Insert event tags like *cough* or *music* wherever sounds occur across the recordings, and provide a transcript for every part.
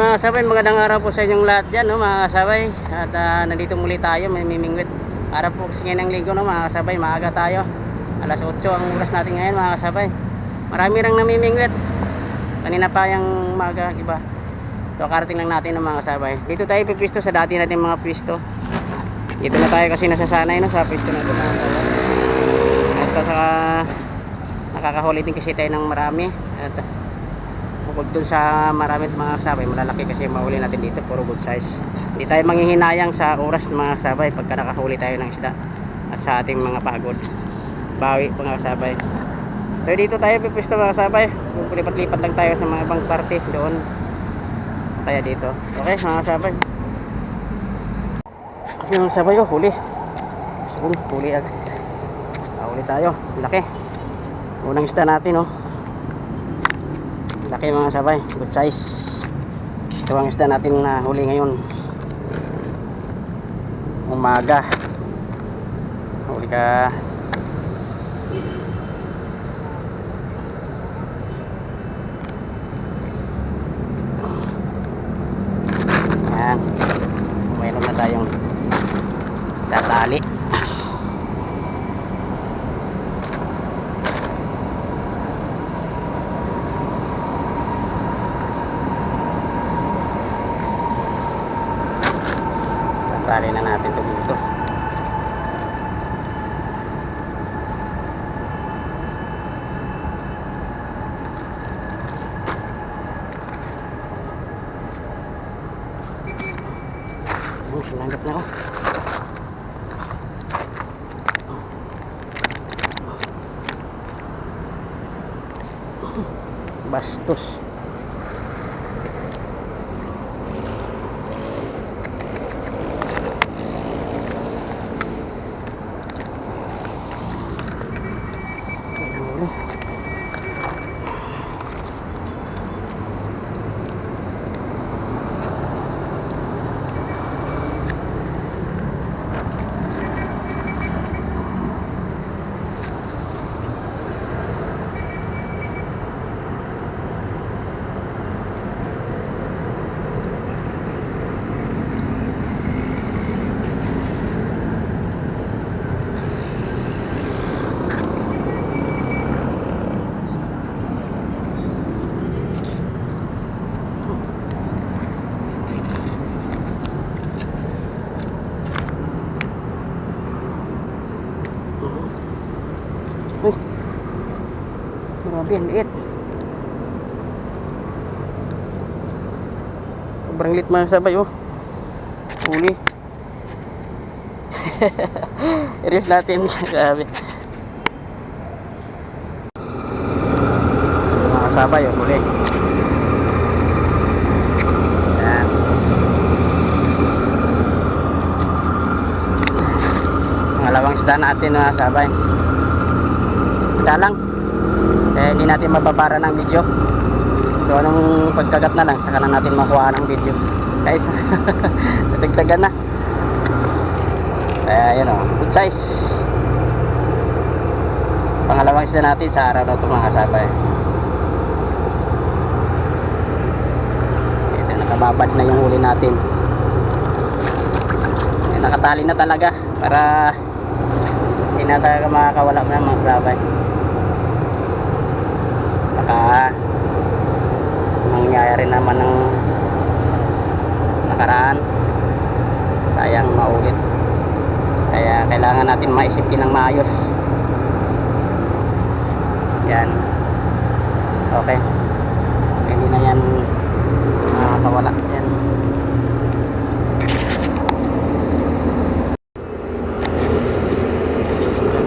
mga kasabay, magandang araw po sa inyong lahat dyan, no, mga kasabay. At ah, nandito muli tayo, may mimingwit. Araw po kasi ng linggo, no, mga kasabay, maaga tayo. Alas 8 ang oras natin ngayon, mga kasabay. Marami rang namimingwit. Kanina pa yung maga, iba. So, karating lang natin ng mga kasabay. Dito tayo pipisto sa dati natin mga pisto. Dito na tayo kasi nasasanay, no, sa pisto na ito, mga kasabay. At saka, nakakahuli din kasi tayo ng marami. At bukod dun sa marami mga sabay malalaki kasi mahuli natin dito puro good size. Hindi tayo manghihinayang sa oras ng mga sabay pagka nakahuli tayo ng isda at sa ating mga pagod. Bawi mga sabay. So dito tayo pipisto mga sabay. Lipat-lipat lang tayo sa mga ibang parte doon. Tayo dito. Okay mga sabay. Kasi mga sabay oh huli. So huli agad. Huli tayo. Laki. Unang isda natin oh laki mga sabay. Good size. Ito ang isda natin na huli ngayon. Umaga. Huli ka yan mayroon na tayong tatali tatali na natin ito dito Oh, sinanggap na ako. Bastos. Huli. Uy. Ang liit. Sobrang liit mga sabay, oh. Huli. *laughs* I-release natin. *laughs* Grabe. Mga sabay, oh. Huli. Pangalawang isda natin mga sabay isa lang eh hindi natin mababara ng video. So anong pagkagat na lang saka na natin makuha ng video. Guys *laughs* natagdagan na. Kaya yun o good size. Pangalawang isda natin sa araw na ito mga kasabay. Ito nakababad na yung huli natin. Nakatali na talaga para hindi na talaga makakawala mo ng mga kasabay baka mangyayari naman ng nakaraan sayang maulit kaya kailangan natin maisipin ng maayos. Yan. Okay. Hindi na yan makakawala. Yan.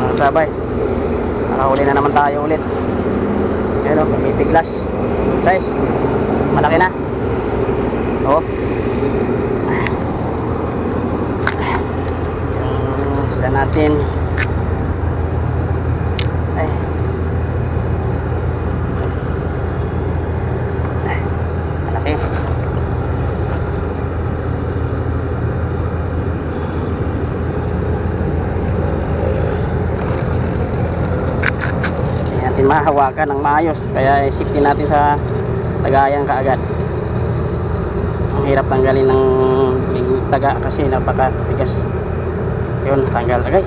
Mga sabay nakahuli na naman tayo ulit. Ayan o, pumipiglas. Size. Malaki na. Oo. Yung sila natin. Ay. Ay. Malaki. Natin mahawakan ng maayos kaya safety natin sa lagayan kaagad hirap tanggalin ng taga kasi napakatigas yun tanggal. Agay.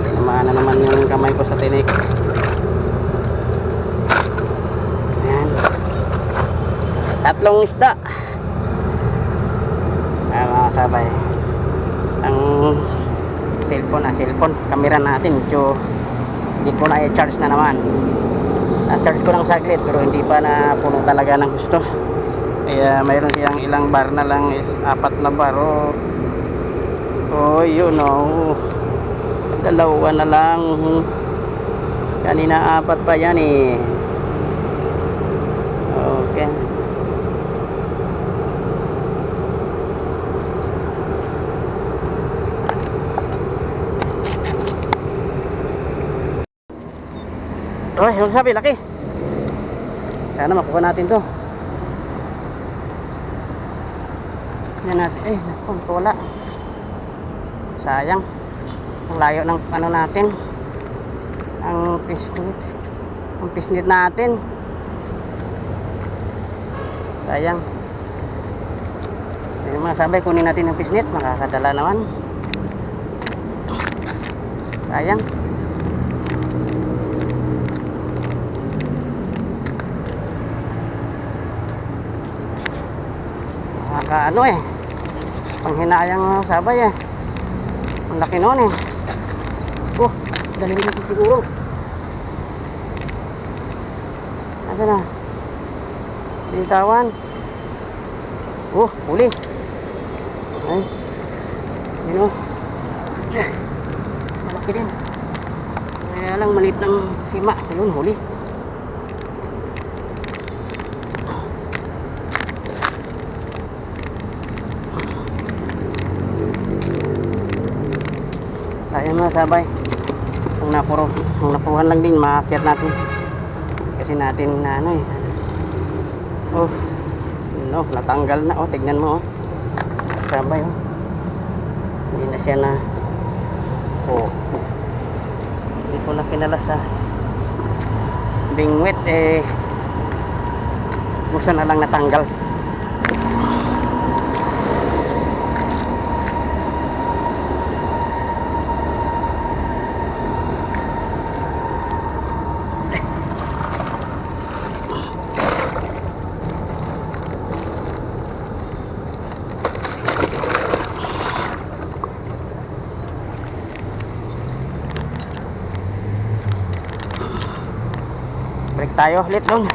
Tinamaan na naman yung kamay ko sa tinik. Yan tatlong isda. Ayan mga sabay ang cellphone ah cellphone. Camera natin. Medyo hindi ko na i-charge na naman. Na-charge ko ng saglit pero hindi pa na puno talaga ng gusto. Kaya mayroon siyang ilang bar na lang is apat na bar oh, oh yun oh dalawa na lang kanina apat pa yan eh okay Ay, yung sabi, laki. Sana makuha natin to. Yan natin. Eh, naku, wala. Sayang. Ang layo ng ano natin. Ang pisnit. Ang pisnit natin. Sayang. Yung mga sabay, kunin natin yung pisnit. Makakadala naman. Sayang. Nakaka ano eh. Panghinayang sabay eh. Ang laki noon eh. Oh, galing nito siguro. Nasaan na? Binitawan. Oh, huli. Ay. Yun oh. Eh, Malaki din. Kaya lang maliit ng sima. Ayun, huli. Sayang mga sabay. Kung napuro, kung napuhan lang din, maakyat natin. Kasi natin na ano eh. Oh, no, natanggal na. Oh, tignan mo oh. Sabay oh. Hindi na siya na oh. Hindi ko na kinala sa bingwit eh busa na lang natanggal. Tayo ulit dong.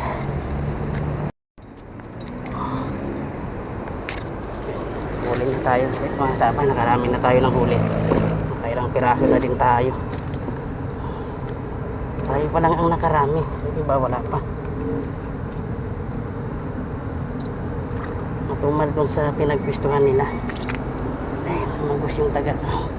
Huli na tayo ulit mga sabay. Nakarami na tayo ng huli. Kailang piraso na din tayo. Tayo pa lang ang nakarami. So iba wala pa. Matumal dun sa pinagpistuhan nila. Ay, magus yung taga. Ay.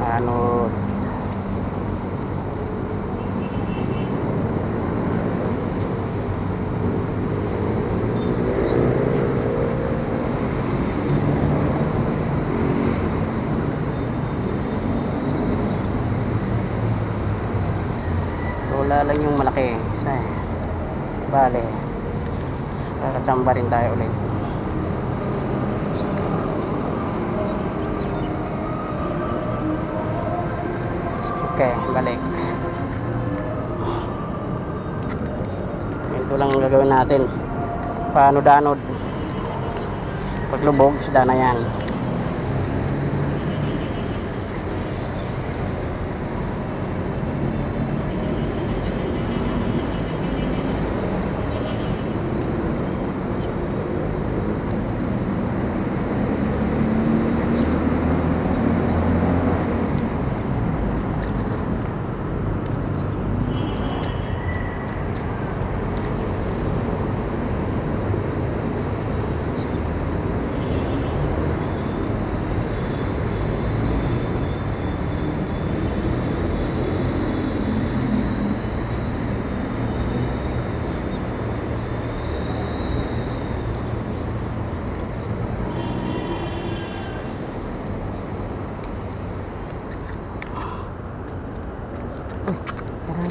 Ano wala lang yung malaki. Isa eh. bale. Kakatsamba rin tayo ulit. Okay balik. Ito lang ang gagawin natin. Paano danod paglubog isda na yan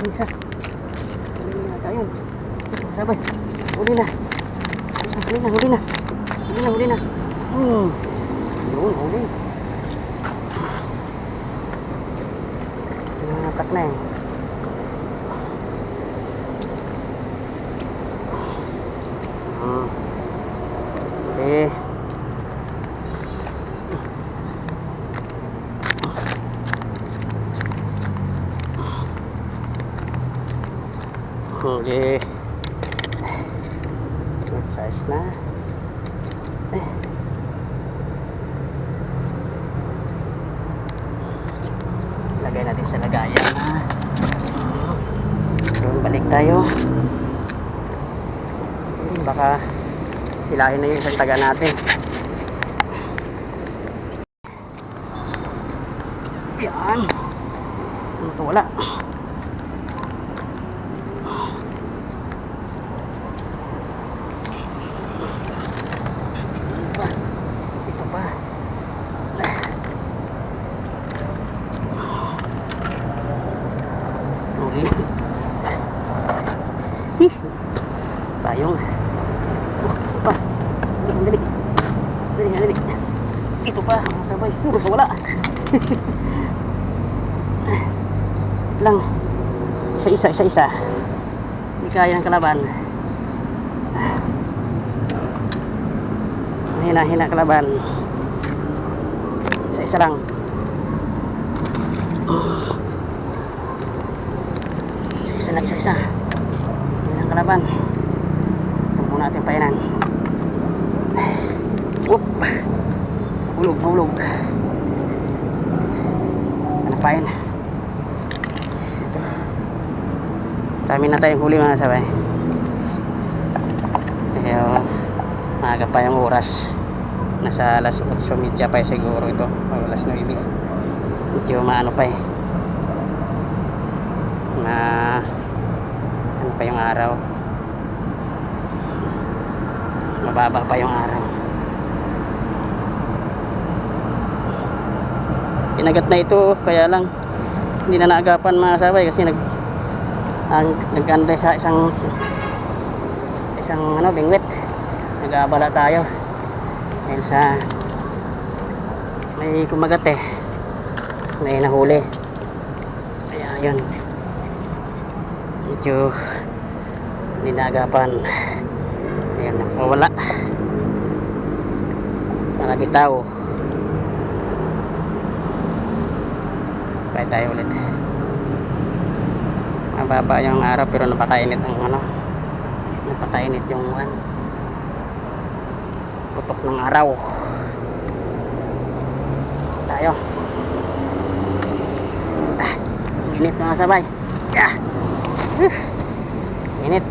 đi xa à, cái này. Ra bảy hú đi này hú đi này hú đi này hú đi này hú đi ừ. này ừ. Đi. Cắt này. Ừ. Size na. Eh. Lagay natin sa lagayan na. Doon balik tayo. Hmm, Baka hilahin na yung isang taga natin. Yan. Ito wala. Ito pa. Ito pa. Okay. Ih. Tayong. Oh, ito pa. Dali, dali. Dali, dali. Ito pa. Masabay. Suros wala. lang. Isa-isa, isa-isa. Hindi kaya ng kalaban. Hina-hina kalaban. Isa-isa lang. Isa-isa lang, isa-isa. Hina ang kalaban. Huwag muna natin painan. Whoop! Hulog, hulog. Panapain. Ito. Dami na tayong huli mga sabay. Kaya maaga pa yung oras. Nasa alas 8.30 pa siguro ito. O alas 9. Medyo maano pa eh. Na ano pa yung araw. Mababa pa yung araw. Pinagat na ito kaya lang hindi na naagapan mga sabay kasi nag ang naganda sa isang isang ano bingwit. Nag-aabala tayo. Dahil sa may kumagat eh. May nahuli. Kaya yun. Medyo hindi naagapan ayan nakawala. Nakabitaw Kaya tayo ulit. Mababa yung araw pero napakainit ang ano. Napakainit yung ano. Putok ng araw. Tayo. Ah, init mga sabay. Yeah. Uh, *sighs* init.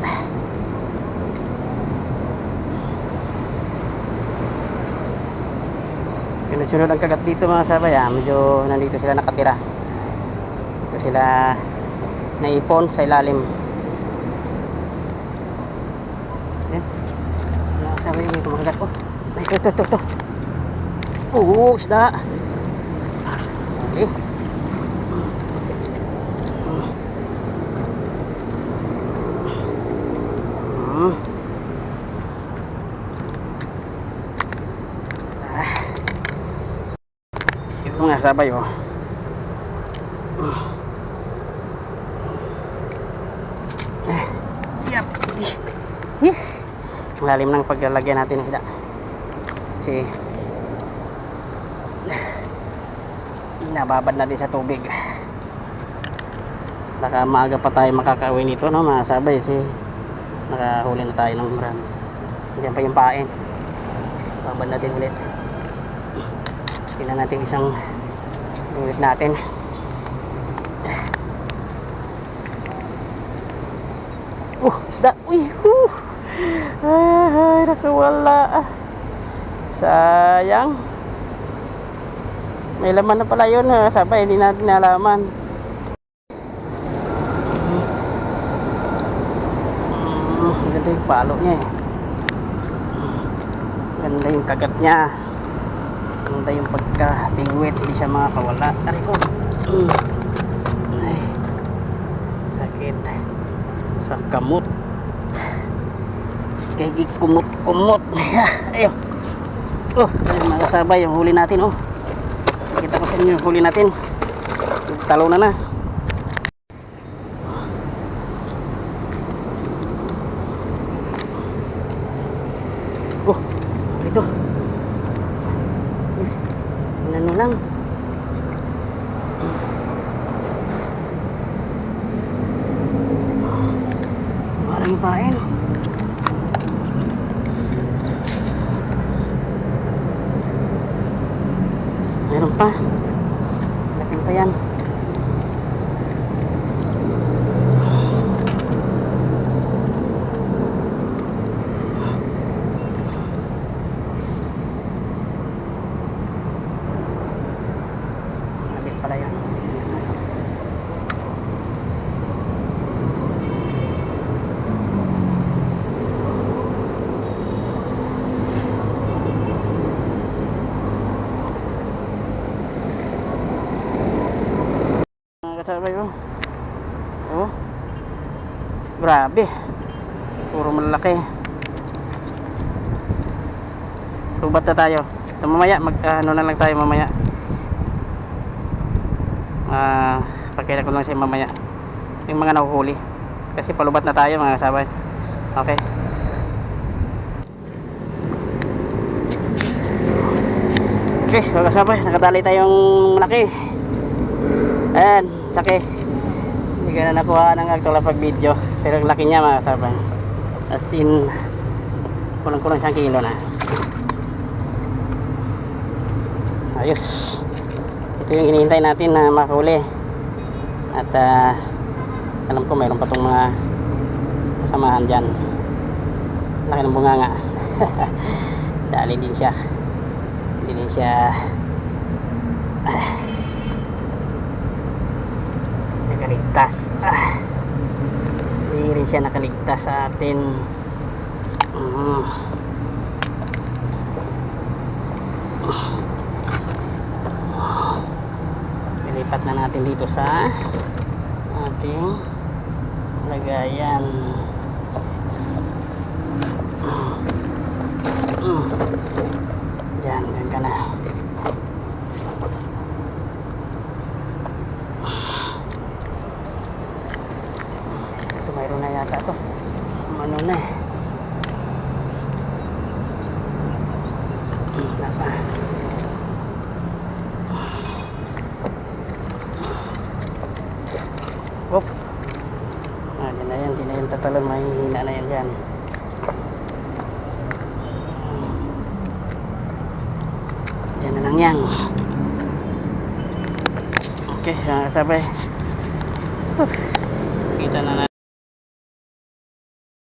Sunod-sunod ang kagat dito mga sabay ah. Medyo nandito sila nakatira ito sila naipon sa ilalim yan nakasama yung kumakagat ko ay ito ito ito ito oo isda okay Hmm. Ah. Yung mga sabay oh. Yap. Eh. Ang lalim ng paglalagyan natin ng hida. Kasi nababad na din sa tubig. Baka maaga pa tayo makakauwi nito no mga sabay kasi nakahuli na tayo ng marami. Diyan pa yung pain. Babad natin ulit. Tingnan natin isang ulit natin. Uh, isda. Uy, huh. Ay, nakawala. Sayang. May laman na pala yun. ha. Sabay, hindi natin nalaman. Mm, ang ganda yung palo niya eh. Ganda yung kagat niya. Ganda yung pagka-bingwit. Hindi siya makakawala. Aray ko. Mm. Ay. Sakit. Sa kamot. Kay kumot-kumot. *laughs* Ayun. Oh, ayun mga kasabay, yung huli natin oh. Kita ko sa inyo yung huli natin. Talo na na. Oh, ito. Ano lang. Maraming pain. Meron pa. Laking pa yan. Nabit pala. Mga kasabay ko. Oh. Grabe. Puro malaki. Lubat na tayo. So, mamaya, mag, ah, ano na lang tayo mamaya. Ah, pagkailan ko lang siya mamaya. Yung mga nahuhuli. Kasi palubat na tayo mga kasabay. Okay. Okay, mga kasabay, nakadali tayong malaki. Ayan, laki. Hindi ko na nakuha ng actual pag video. Pero laki niya mga kasabay. As in, kulang-kulang siyang kilo na. Ayos. Ito yung hinihintay natin na makahuli. At ah, alam ko mayroon pa tong mga kasamahan dyan. Laki ng bunganga. *laughs* Dali din siya. Hindi din siya ah, *sighs* nakaligtas. Ah, *sighs* hindi rin siya nakaligtas sa atin. Mm. *sighs* Ilipat na natin dito sa ating lagayan. Diyan, diyan ka na. Ito mayroon na yata to. Ano na eh. Okay,